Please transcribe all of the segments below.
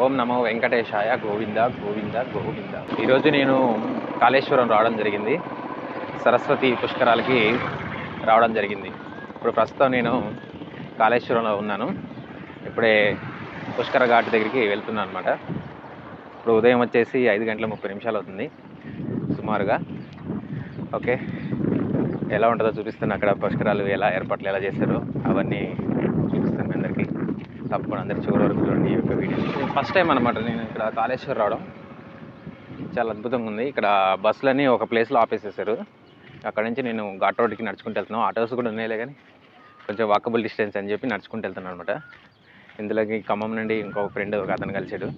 ఓం నమో వెంకటేశాయ గోవింద గోవింద గోవింద. ఈరోజు నేను కాళేశ్వరం రావడం జరిగింది. సరస్వతి పుష్కరాలకి రావడం జరిగింది. ఇప్పుడు ప్రస్తుతం నేను కాళేశ్వరంలో ఉన్నాను. ఇప్పుడే పుష్కర ఘాట్ దగ్గరికి వెళ్తున్నాను అనమాట ఇప్పుడు ఉదయం వచ్చేసి ఐదు గంటల ముప్పై నిమిషాలు అవుతుంది. సుమారుగా. ఓకే. ఎలా ఉంటుందో చూపిస్తాను. అక్కడ పుష్కరాలు ఎలా ఏర్పాట్లు ఎలా చేశారో అవన్నీ చూపిస్తాను మీ అందరికీ. తప్పకుండా అందరు చివరి వరకు చూడండి ఈ యొక్క వీడియో ఫస్ట్ టైం అనమాట నేను ఇక్కడ కాళేశ్వరం రావడం. చాలా అద్భుతంగా ఉంది. ఇక్కడ బస్సులన్నీ ఒక ప్లేస్లో ఆపేసేసారు. అక్కడ నుంచి నేను ఘాట్ రోడ్కి నడుచుకుంటూ వెళ్తున్నాను. ఆటోస్ కూడా ఉన్నాయిలే కానీ కొంచెం వాకబుల్ డిస్టెన్స్ అని చెప్పి నడుచుకుంటూ వెళ్తున్నాను అనమాట ఇందులోకి ఖమ్మం నుండి ఇంకో ఫ్రెండ్ ఒక అతను కలిసాడు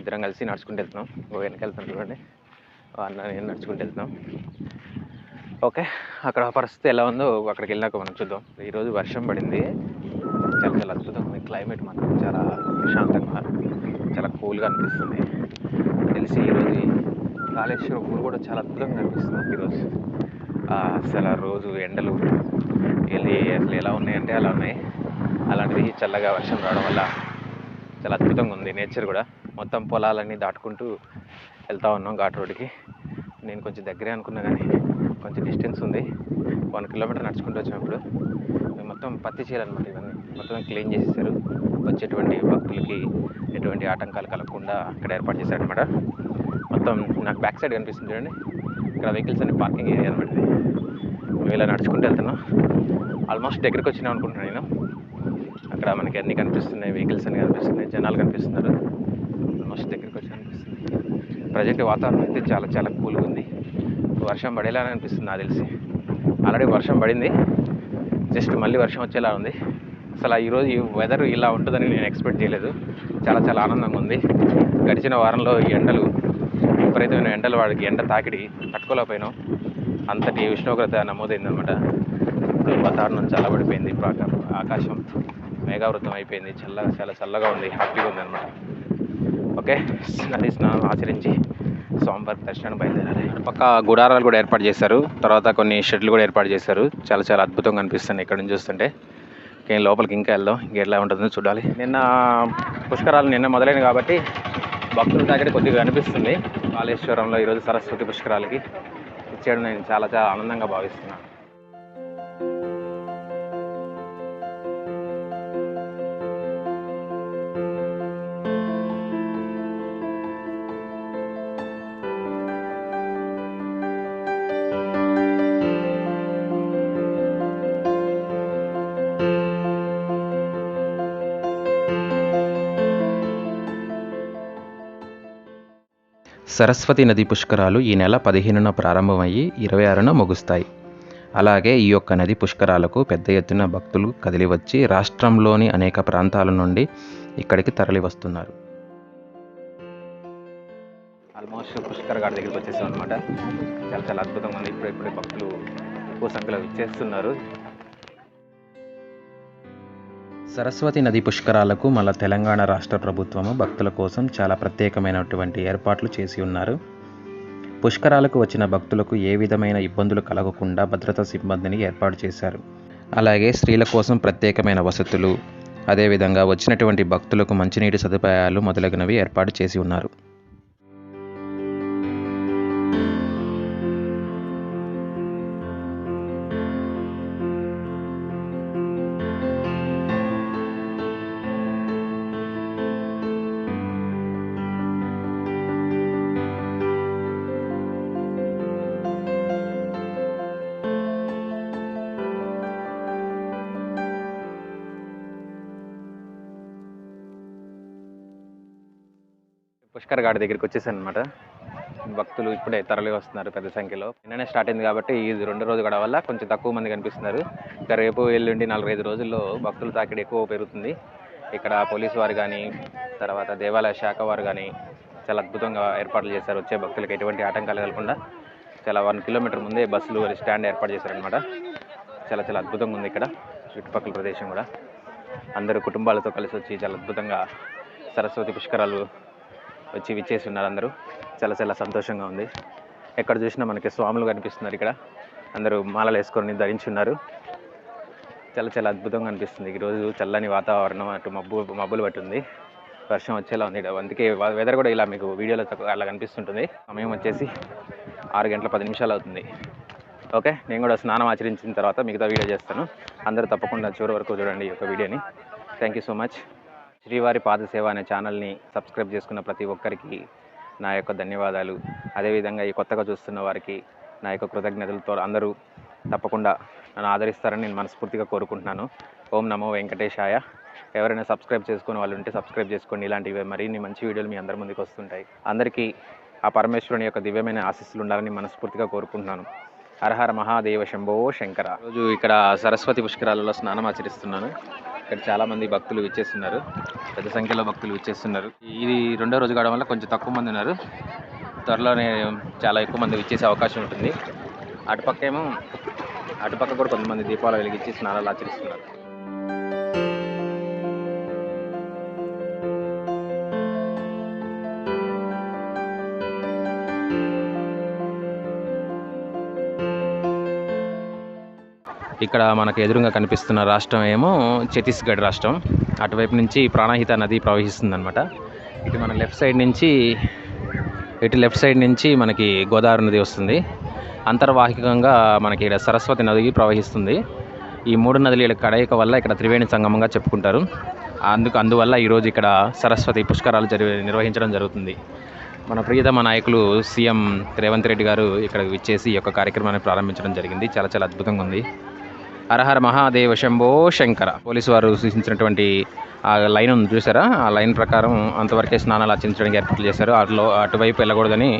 ఇద్దరం కలిసి నడుచుకుంటూ వెళ్తున్నాం. వెనక వెళ్తున్నాం చూడండి. అన్న నేను నడుచుకుంటూ వెళ్తున్నాం. ఓకే అక్కడ పరిస్థితి ఎలా ఉందో అక్కడికి వెళ్ళాక మనం చూద్దాం. ఈరోజు వర్షం పడింది. చాలా చాలా అద్భుతంగా ఉంది క్లైమేట్ మాత్రం చాలా ప్రశాంతంగా చాలా కూల్గా అనిపిస్తుంది. తెలిసి ఈరోజు కాళేశ్వర ఊరు కూడా చాలా అద్భుతంగా అనిపిస్తుంది ఈరోజు అసలు ఆ రోజు ఎండలు వెళ్ళి అసలు ఎలా ఉన్నాయంటే అలా ఉన్నాయి. అలాంటిది చల్లగా వర్షం రావడం వల్ల చాలా అద్భుతంగా ఉంది నేచర్ కూడా. మొత్తం పొలాలన్నీ దాటుకుంటూ వెళ్తా ఉన్నాం ఘాట్ రోడ్డుకి. నేను కొంచెం దగ్గరే అనుకున్నా కానీ కొంచెం డిస్టెన్స్ ఉంది. వన్ కిలోమీటర్ నడుచుకుంటూ వచ్చినప్పుడు మొత్తం పత్తి చేయాలన్నమాట ఇవన్నీ. మొత్తం క్లీన్ చేసేసారు. వచ్చేటువంటి భక్తులకి ఎటువంటి ఆటంకాలు కలగకుండా ఇక్కడ ఏర్పాటు చేశారనమాట మొత్తం నాకు బ్యాక్ సైడ్ కనిపిస్తుంది చూడండి. ఇక్కడ వెహికల్స్ అన్ని పార్కింగ్ ఏరియా అనమాట మేము ఇలా నడుచుకుంటూ వెళ్తున్నాం. ఆల్మోస్ట్ దగ్గరికి వచ్చినాం అనుకుంటున్నాను నేను. అక్కడ మనకి అన్నీ కనిపిస్తున్నాయి. వెహికల్స్ అన్నీ కనిపిస్తున్నాయి. జనాలు కనిపిస్తున్నారు. ఆల్మోస్ట్ దగ్గరికి వచ్చి అనిపిస్తుంది. ప్రజెంట్ వాతావరణం అయితే చాలా చాలా కూల్గా ఉంది. వర్షం పడేలా అనిపిస్తుంది నాకు తెలిసి. ఆల్రెడీ వర్షం పడింది. జస్ట్ మళ్ళీ వర్షం వచ్చేలా ఉంది. అసలు ఈరోజు ఈ వెదర్ ఇలా ఉంటుందని నేను ఎక్స్పెక్ట్ చేయలేదు. చాలా చాలా ఆనందంగా ఉంది. గడిచిన వారంలో ఈ ఎండలు విపరీతమైన ఎండలు వాడికి ఎండ తాకిడి తట్టుకోలేకపోయినాం. అంతటి ఉష్ణోగ్రత నమోదైందనమాట వాతావరణం చాలా పడిపోయింది ఇప్పుడు ఆకాశం మేఘావృతం అయిపోయింది. చల్లగా చాలా చల్లగా ఉంది. హ్యాపీగా ఉంది అనమాట ఓకే నది స్నానం ఆచరించి స్వామివారి దర్శనం బయలుదేరాలి. పక్క గుడారాలు కూడా ఏర్పాటు చేశారు. తర్వాత కొన్ని షెడ్లు కూడా ఏర్పాటు చేశారు. చాలా చాలా అద్భుతంగా అనిపిస్తుంది ఇక్కడ నుంచి చూస్తుంటే. ఇంకా లోపలికి ఇంకా వెళ్దాం. ఇంకా ఎలా ఉంటుందో చూడాలి. నిన్న పుష్కరాలు నిన్న మొదలైన కాబట్టి భక్తుల తాకిడి కొద్దిగా అనిపిస్తుంది. కాళేశ్వరంలో ఈరోజు సరస్వతి పుష్కరాలకి ఇచ్చేయడం నేను చాలా చాలా ఆనందంగా భావిస్తున్నాను. సరస్వతి నది పుష్కరాలు ఈ నెల పదిహేనున ప్రారంభమయ్యి ఇరవై ఆరున ముగుస్తాయి. అలాగే ఈ యొక్క నది పుష్కరాలకు పెద్ద ఎత్తున భక్తులు కదిలివచ్చి రాష్ట్రంలోని అనేక ప్రాంతాల నుండి ఇక్కడికి తరలి వస్తున్నారు ఆల్మోస్ట్ పుష్కర్ గారి దగ్గరికి వచ్చేసాం అనమాట చాలా చాలా అద్భుతంగా ఇప్పుడు ఇప్పుడే భక్తులు ఎక్కువ సంఖ్యలో ఇచ్చేస్తున్నారు సరస్వతి నది పుష్కరాలకు మన తెలంగాణ రాష్ట్ర ప్రభుత్వము భక్తుల కోసం చాలా ప్రత్యేకమైనటువంటి ఏర్పాట్లు చేసి ఉన్నారు. పుష్కరాలకు వచ్చిన భక్తులకు ఏ విధమైన ఇబ్బందులు కలగకుండా భద్రతా సిబ్బందిని ఏర్పాటు చేశారు. అలాగే స్త్రీల కోసం ప్రత్యేకమైన వసతులు అదేవిధంగా వచ్చినటువంటి భక్తులకు మంచినీటి సదుపాయాలు మొదలగునవి ఏర్పాటు చేసి ఉన్నారు. పుష్కర్ ఘాట్ దగ్గరికి వచ్చేసాను అనమాట భక్తులు ఇప్పుడే తరలి వస్తున్నారు పెద్ద సంఖ్యలో. నిన్ననే స్టార్ట్ అయింది కాబట్టి ఇది రెండు రోజు గడవ వల్ల కొంచెం తక్కువ మంది కనిపిస్తున్నారు. ఇంకా రేపు ఎల్లుండి నాలుగైదు రోజుల్లో భక్తుల తాకిడి ఎక్కువ పెరుగుతుంది. ఇక్కడ పోలీసు వారు కానీ తర్వాత దేవాలయ శాఖ వారు కానీ చాలా అద్భుతంగా ఏర్పాట్లు చేశారు. వచ్చే భక్తులకు ఎటువంటి ఆటంకాలు కలగకుండా చాలా వన్ కిలోమీటర్ ముందే బస్సులు స్టాండ్ ఏర్పాటు చేశారనమాట చాలా చాలా అద్భుతంగా ఉంది ఇక్కడ చుట్టుపక్కల ప్రదేశం కూడా. అందరూ కుటుంబాలతో కలిసి వచ్చి చాలా అద్భుతంగా సరస్వతి పుష్కరాలు వచ్చి విచ్చేసి ఉన్నారు అందరూ. చాలా చాలా సంతోషంగా ఉంది. ఎక్కడ చూసినా మనకి స్వాములు కనిపిస్తున్నారు ఇక్కడ. అందరూ మాలలు వేసుకొని ధరించి ఉన్నారు చాలా చాలా అద్భుతంగా అనిపిస్తుంది. ఈరోజు చల్లని వాతావరణం అటు మబ్బు మబ్బులు పట్టింది. వర్షం వచ్చేలా ఉంది. ఇక్కడ అందుకే వెదర్ కూడా ఇలా మీకు వీడియోలో తక్కువ అలా కనిపిస్తుంటుంది. సమయం వచ్చేసి ఆరు గంటల పది నిమిషాలు అవుతుంది. ఓకే? నేను కూడా స్నానం ఆచరించిన తర్వాత మిగతా వీడియో చేస్తాను. అందరూ తప్పకుండా చివరి వరకు చూడండి ఈ యొక్క వీడియోని. థ్యాంక్ యూ సో మచ్ శ్రీవారి పాదసేవ అనే ఛానల్ని సబ్స్క్రైబ్ చేసుకున్న ప్రతి ఒక్కరికి నా యొక్క ధన్యవాదాలు. అదేవిధంగా ఈ కొత్తగా చూస్తున్న వారికి నా యొక్క కృతజ్ఞతలతో అందరూ తప్పకుండా నన్ను ఆదరిస్తారని నేను మనస్ఫూర్తిగా కోరుకుంటున్నాను. ఓం నమో వెంకటేశాయ. ఎవరైనా సబ్స్క్రైబ్ చేసుకునే వాళ్ళు ఉంటే సబ్స్క్రైబ్ చేసుకోండి. ఇలాంటివి మరిన్ని మంచి వీడియోలు మీ అందరి ముందుకు వస్తుంటాయి. అందరికీ ఆ పరమేశ్వరుని యొక్క దివ్యమైన ఆశీస్సులు ఉండాలని మనస్ఫూర్తిగా కోరుకుంటున్నాను. హరహర మహాదేవ శంభో శంకర. రోజు ఇక్కడ సరస్వతి పుష్కరాలలో స్నానం ఆచరిస్తున్నాను. ఇక్కడ చాలామంది భక్తులు విచ్చేస్తున్నారు. పెద్ద సంఖ్యలో భక్తులు విచ్చేస్తున్నారు. ఇది రెండో రోజు కావడం వల్ల కొంచెం తక్కువ మంది ఉన్నారు. త్వరలోనే చాలా ఎక్కువ మంది విచ్చేసే అవకాశం ఉంటుంది. అటుపక్క ఏమో అటుపక్క కూడా కొంతమంది దీపాలు వెలిగించి స్నానాలు ఆచరిస్తున్నారు. ఇక్కడ మనకు ఎదురుగా కనిపిస్తున్న రాష్ట్రం ఏమో ఛత్తీస్గఢ్ రాష్ట్రం. అటువైపు నుంచి ప్రాణహిత నది ప్రవహిస్తుంది అనమాట ఇటు మన లెఫ్ట్ సైడ్ నుంచి ఇటు లెఫ్ట్ సైడ్ నుంచి మనకి గోదావరి నది వస్తుంది. అంతర్వాహికంగా మనకి ఇక్కడ సరస్వతి నది ప్రవహిస్తుంది. ఈ మూడు నదుల కడయిక వల్ల ఇక్కడ త్రివేణి సంగమంగా చెప్పుకుంటారు. అందుకు అందువల్ల ఈరోజు ఇక్కడ సరస్వతి పుష్కరాలు జరి నిర్వహించడం జరుగుతుంది. మన ప్రియతమ నాయకులు సీఎం రేవంత్ రెడ్డి గారు ఇక్కడ విచ్చేసి ఈ యొక్క కార్యక్రమాన్ని ప్రారంభించడం జరిగింది. చాలా చాలా అద్భుతంగా ఉంది. హరహర మహాదేవ శంభో శంకర. పోలీసు వారు సూచించినటువంటి ఆ లైన్ ఉంది చూసారా? ఆ లైన్ ప్రకారం అంతవరకే స్నానాలు ఆచరించడానికి ఏర్పాట్లు చేశారు. అటులో అటువైపు వెళ్ళకూడదని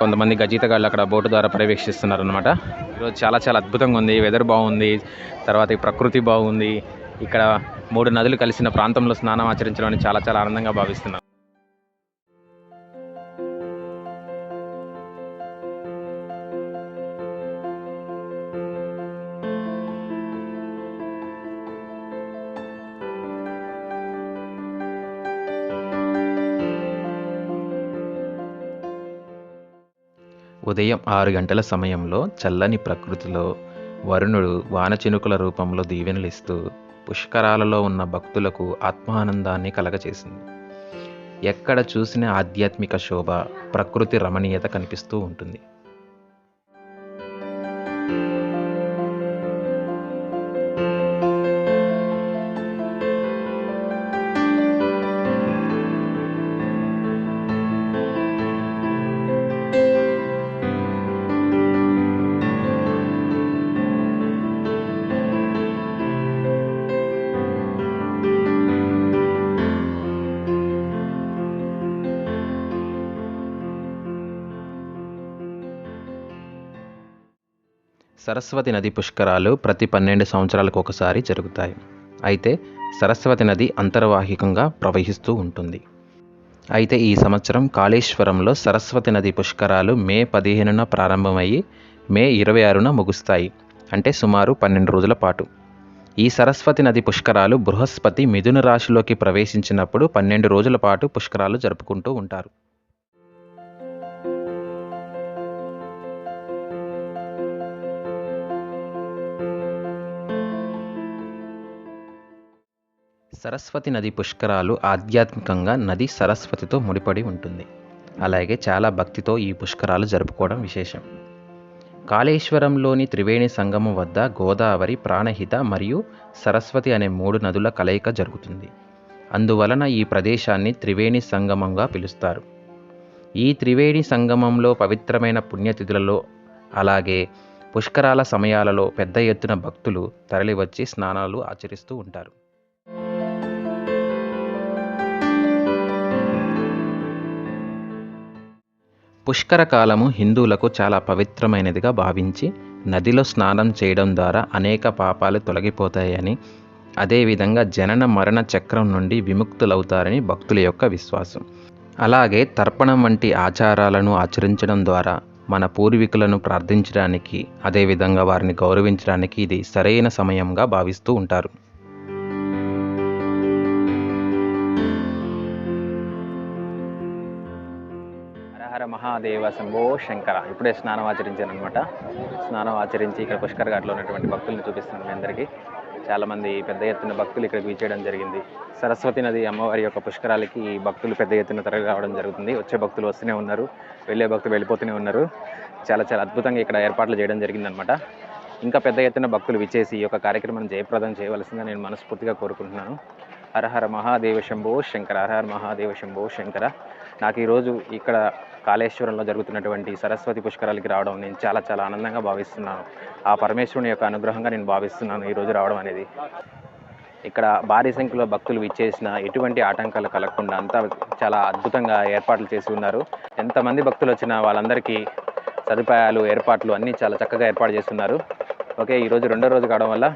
కొంతమంది గజీతగాళ్ళు అక్కడ బోటు ద్వారా పర్యవేక్షిస్తున్నారు అనమాట ఈరోజు చాలా చాలా అద్భుతంగా ఉంది. వెదర్ బాగుంది. తర్వాత ప్రకృతి బాగుంది. ఇక్కడ మూడు నదులు కలిసిన ప్రాంతంలో స్నానం ఆచరించడం చాలా చాలా ఆనందంగా భావిస్తున్నాను ఉదయం ఆరు గంటల సమయంలో చల్లని ప్రకృతిలో వరుణుడు వానచినుకుల రూపంలో దీవెనలిస్తూ పుష్కరాలలో ఉన్న భక్తులకు ఆత్మానందాన్ని కలగచేసింది. ఎక్కడ చూసిన ఆధ్యాత్మిక శోభ ప్రకృతి రమణీయత కనిపిస్తూ ఉంటుంది. సరస్వతి నది పుష్కరాలు ప్రతి పన్నెండు సంవత్సరాలకు ఒకసారి జరుగుతాయి. అయితే సరస్వతి నది అంతర్వాహికంగా ప్రవహిస్తూ ఉంటుంది. అయితే ఈ సంవత్సరం కాళేశ్వరంలో సరస్వతి నది పుష్కరాలు మే పదిహేనున ప్రారంభమయ్యి మే ఇరవై ఆరున ముగుస్తాయి. అంటే సుమారు పన్నెండు రోజుల పాటు. ఈ సరస్వతి నది పుష్కరాలు బృహస్పతి మిథున రాశిలోకి ప్రవేశించినప్పుడు పన్నెండు రోజుల పాటు పుష్కరాలు జరుపుకుంటూ ఉంటారు. సరస్వతి నది పుష్కరాలు ఆధ్యాత్మికంగా నది సరస్వతితో ముడిపడి ఉంటుంది. అలాగే చాలా భక్తితో ఈ పుష్కరాలు జరుపుకోవడం విశేషం. కాళేశ్వరంలోని త్రివేణి సంగమం వద్ద గోదావరి ప్రాణహిత మరియు సరస్వతి అనే మూడు నదుల కలయిక జరుగుతుంది. అందువలన ఈ ప్రదేశాన్ని త్రివేణి సంగమంగా పిలుస్తారు. ఈ త్రివేణి సంగమంలో పవిత్రమైన పుణ్యతిథులలో అలాగే పుష్కరాల సమయాలలో పెద్ద ఎత్తున భక్తులు తరలివచ్చి స్నానాలు ఆచరిస్తూ ఉంటారు. పుష్కర కాలము హిందువులకు చాలా పవిత్రమైనదిగా భావించి నదిలో స్నానం చేయడం ద్వారా అనేక పాపాలు తొలగిపోతాయని అదేవిధంగా జనన మరణ చక్రం నుండి విముక్తులవుతారని భక్తుల యొక్క విశ్వాసం. అలాగే తర్పణం వంటి ఆచారాలను ఆచరించడం ద్వారా మన పూర్వీకులను ప్రార్థించడానికి అదేవిధంగా వారిని గౌరవించడానికి ఇది సరైన సమయంగా భావిస్తూ ఉంటారు. మహాదేవ శంభో శంకర. ఇప్పుడే స్నానం ఆచరించాను అనమాట స్నానం ఆచరించి ఇక్కడ పుష్కర్ ఘాట్లో ఉన్నటువంటి భక్తుల్ని చూపిస్తున్నాను మీ అందరికీ. చాలామంది పెద్ద ఎత్తున భక్తులు ఇక్కడికి వీచేయడం జరిగింది. సరస్వతి నది అమ్మవారి యొక్క పుష్కరాలకి భక్తులు పెద్ద ఎత్తున తరలి రావడం జరుగుతుంది. వచ్చే భక్తులు వస్తూనే ఉన్నారు. వెళ్ళే భక్తులు వెళ్ళిపోతూనే ఉన్నారు. చాలా చాలా అద్భుతంగా ఇక్కడ ఏర్పాట్లు చేయడం జరిగిందనమాట ఇంకా పెద్ద ఎత్తున భక్తులు విచ్చేసి ఈ యొక్క కార్యక్రమం జయప్రదం చేయవలసిందిగా నేను మనస్ఫూర్తిగా కోరుకుంటున్నాను. హరహర మహాదేవ శంభో శంకర. హరహర మహాదేవ శంభో శంకర. నాకు ఈరోజు ఇక్కడ కాళేశ్వరంలో జరుగుతున్నటువంటి సరస్వతి పుష్కరాలకి రావడం నేను చాలా చాలా ఆనందంగా భావిస్తున్నాను. ఆ పరమేశ్వరుని యొక్క అనుగ్రహంగా నేను భావిస్తున్నాను ఈరోజు రావడం అనేది. ఇక్కడ భారీ సంఖ్యలో భక్తులు విచ్చేసిన ఎటువంటి ఆటంకాలు కలగకుండా అంతా చాలా అద్భుతంగా ఏర్పాట్లు చేసి ఉన్నారు. ఎంతమంది భక్తులు వచ్చినా వాళ్ళందరికీ సదుపాయాలు ఏర్పాట్లు అన్నీ చాలా చక్కగా ఏర్పాటు చేస్తున్నారు. ఓకే ఈరోజు రెండో రోజు కావడం వల్ల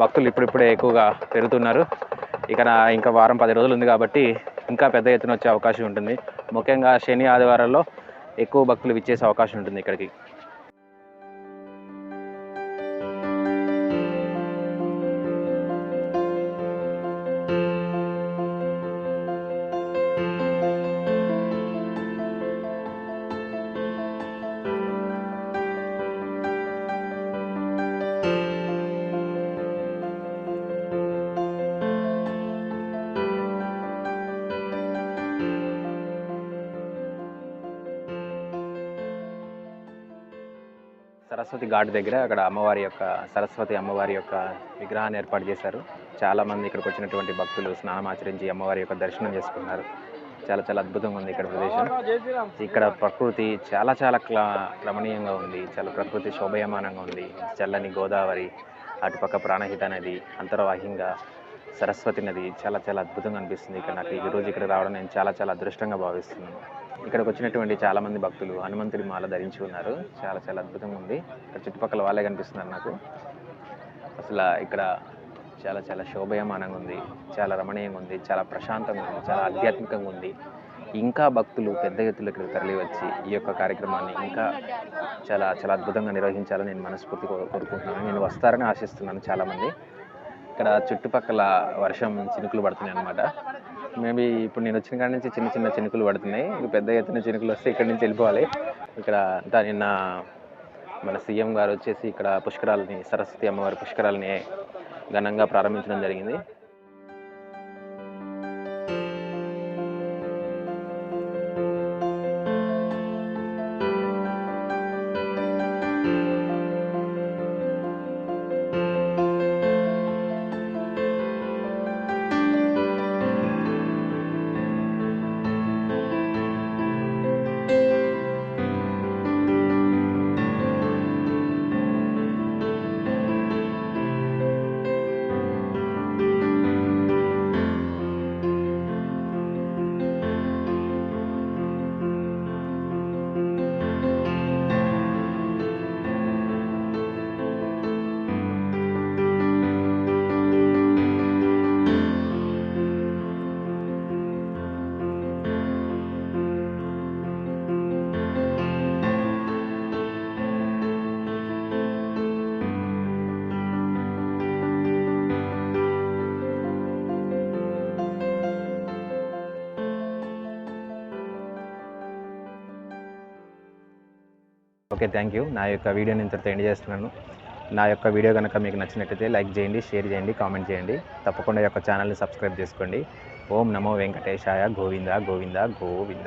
భక్తులు ఇప్పుడిప్పుడే ఎక్కువగా పెరుగుతున్నారు. ఇక ఇంకా వారం పది రోజులు ఉంది కాబట్టి ఇంకా పెద్ద ఎత్తున వచ్చే అవకాశం ఉంటుంది. ముఖ్యంగా శని ఆదివారాల్లో ఎక్కువ భక్తులు విచ్చేసే అవకాశం ఉంటుంది ఇక్కడికి. సరస్వతి ఘాట్ దగ్గర అక్కడ అమ్మవారి యొక్క సరస్వతి అమ్మవారి యొక్క విగ్రహాన్ని ఏర్పాటు చేశారు. చాలా మంది ఇక్కడికి వచ్చినటువంటి భక్తులు స్నానం ఆచరించి అమ్మవారి యొక్క దర్శనం చేసుకున్నారు. చాలా చాలా అద్భుతంగా ఉంది ఇక్కడ ప్రదేశం. ఇక్కడ ప్రకృతి చాలా చాలా రమణీయంగా ఉంది. చాలా ప్రకృతి శోభయమానంగా ఉంది. చల్లని గోదావరి అటుపక్క ప్రాణహిత నది అంతర్వాహ్యంగా సరస్వతి నది. చాలా చాలా అద్భుతంగా అనిపిస్తుంది ఇక్కడ నాకు. ఈ రోజు ఇక్కడ రావడం నేను చాలా చాలా అదృష్టంగా భావిస్తున్నాను. ఇక్కడికి వచ్చినటువంటి చాలామంది భక్తులు హనుమంతుడి మాల ధరించి ఉన్నారు. చాలా చాలా అద్భుతంగా ఉంది. ఇక్కడ చుట్టుపక్కల వాళ్ళే కనిపిస్తున్నారు నాకు. అసలు ఇక్కడ చాలా చాలా శోభయమానంగా ఉంది. చాలా రమణీయంగా ఉంది. చాలా ప్రశాంతంగా ఉంది. చాలా ఆధ్యాత్మికంగా ఉంది. ఇంకా భక్తులు పెద్ద ఎత్తులో ఇక్కడికి తరలివచ్చి ఈ యొక్క కార్యక్రమాన్ని ఇంకా చాలా చాలా అద్భుతంగా నిర్వహించాలని నేను మనస్ఫూర్తి కోరుకుంటున్నాను. నేను వస్తారని ఆశిస్తున్నాను చాలామంది. ఇక్కడ చుట్టుపక్కల వర్షం చినుకులు పడుతున్నాయి అనమాట మేబీ ఇప్పుడు నేను వచ్చిన కాడ నుంచి చిన్న చిన్న చినుకులు పడుతున్నాయి. ఇంక పెద్ద ఎత్తున చినుకులు వస్తే ఇక్కడి నుంచి వెళ్ళిపోవాలి. ఇక్కడ అంతా నిన్న మన సీఎం గారు వచ్చేసి ఇక్కడ పుష్కరాలని సరస్వతి అమ్మవారి పుష్కరాలని ఘనంగా ప్రారంభించడం జరిగింది. ఓకే థ్యాంక్ యూ నా యొక్క వీడియోని ఇంతటితో ఎండ్ చేస్తున్నాను. నా యొక్క వీడియో కనుక మీకు నచ్చినట్టయితే లైక్ చేయండి షేర్ చేయండి కామెంట్ చేయండి. తప్పకుండా ఈ యొక్క ఛానల్ని సబ్స్క్రైబ్ చేసుకోండి. ఓం నమో వెంకటేశాయ గోవింద గోవింద గోవింద.